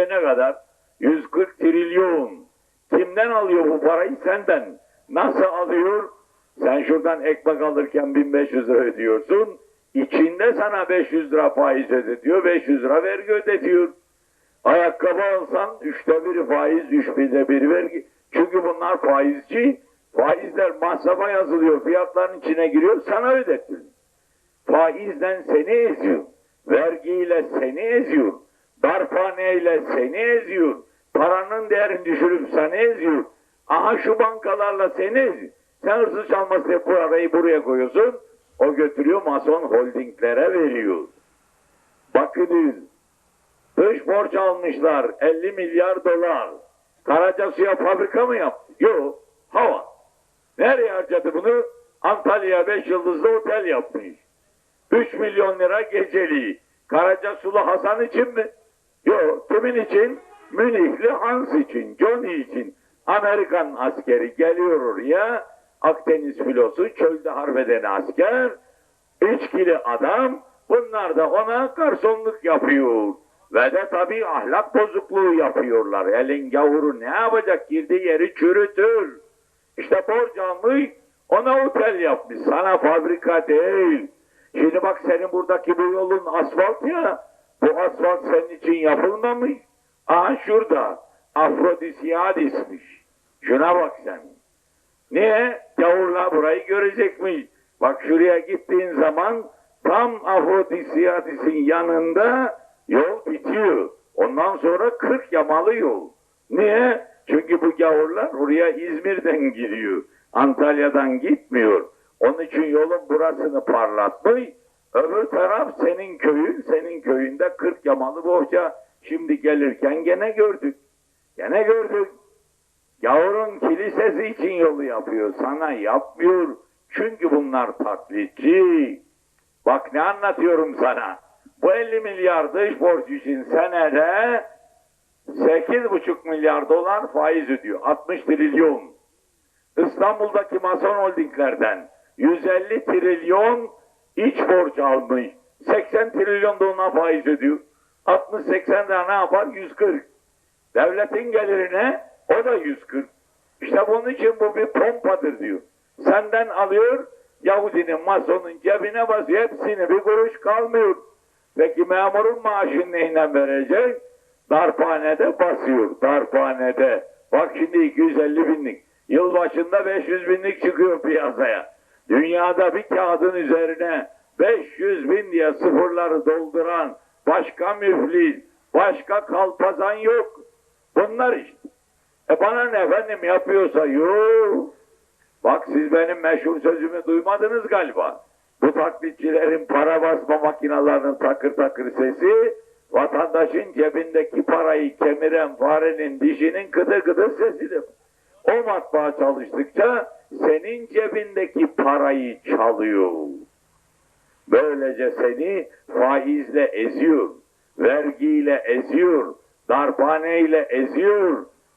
Bütçe ne kadar? 140 trilyon. Kimden alıyor bu parayı? Senden. Nasıl alıyor? Sen şuradan ekmek alırken 1500 lira ödüyorsun. İçinde sana 500 lira faiz ödetiyor, 500 lira vergi ödetiyor. Ayakkabı alsan üçte biri faiz, üç binde biri vergi. Çünkü bunlar faizci. Faizler masrafa yazılıyor, fiyatların içine giriyor, sana ödetiyor. Faizden seni eziyor. Vergiyle seni eziyor. Darphaneyle seni eziyor. Paranın değerini düşürüp seni eziyor. Aha şu bankalarla seni eziyor. Sen hırsız çalması diye parayı buraya koyuyorsun. O götürüyor mason holdinglere veriyor. Bakınız Dış borç almışlar 50 milyar dolar. Karacasu'ya fabrika mı yaptı? Yok. Hava. Nereye harcadı bunu? Antalya 5 yıldızlı otel yapmış. 3 milyon lira geceliği. Karacasulu Hasan için mi? Yok. Kimin için? Münihli Hans için, Johnny için. Amerikan askeri geliyor oraya. Akdeniz filosu, çölde harbeden asker. İçkili adam. Bunlar da ona garsonluk yapıyor. Ve de tabii ahlak bozukluğu yapıyorlar. Elin gavuru ne yapacak? Girdiği yeri çürütür. İşte borç almış, ona otel yapmış. Sana fabrika değil. Şimdi bak senin buradaki bu yolun asfalt ya. Bu asfalt senin için yapılmamış. Aha şurada. Afrodisiyadismiş. Şuna bak sen. Niye? Gavurlar burayı görecekmiş. Bak şuraya gittiğin zaman tam Afrodisiyadis'in yanında yol bitiyor. Ondan sonra 40 yamalı yol. Niye? Çünkü bu gavurlar oraya İzmir'den giriyor. Antalya'dan gitmiyor. Onun için yolun burasını parlatmış. Öbür taraf senin köyün. Senin köyünde 40 yamalı bohça. Şimdi gelirken gene gördük. Gene gördük. Gavurun kilisesi için yolu yapıyor. Sana yapmıyor. Çünkü bunlar taklitçi. Bak ne anlatıyorum sana. Bu 50 milyar dış borç için senede 8,5 milyar dolar faiz ödüyor. 60 trilyon. İstanbul'daki mason holdinglerden 150 trilyon iç borç almış. 80 trilyon da ona faiz ödüyor. 60-80 de ne yapar? 140. Devletin gelirine o da 140. İşte bunun için bu bir pompadır diyor. Senden alıyor, Yahudinin, masonun cebine basıyor, hepsini bir kuruş kalmıyor. Peki memurun maaşını neyle verecek? Darphanede basıyor, darphanede. Bak şimdi 250 binlik. Yılbaşında 500 binlik çıkıyor piyasaya. Dünyada bir kağıdın üzerine 500 bin diye sıfırları dolduran başka müflis, başka kalpazan yok. Bunlar işte. E bana ne efendim yapıyorsa yok. Bak siz benim meşhur sözümü duymadınız galiba. Bu taklitçilerin para basma makinalarının takır takır sesi vatandaşın cebindeki parayı kemiren farenin dişinin kıdı kıdı sesidir. O matbaa çalıştıkça senin cebindeki parayı çalıyor. Böylece seni faizle eziyor, vergiyle eziyor, darphaneyle eziyor,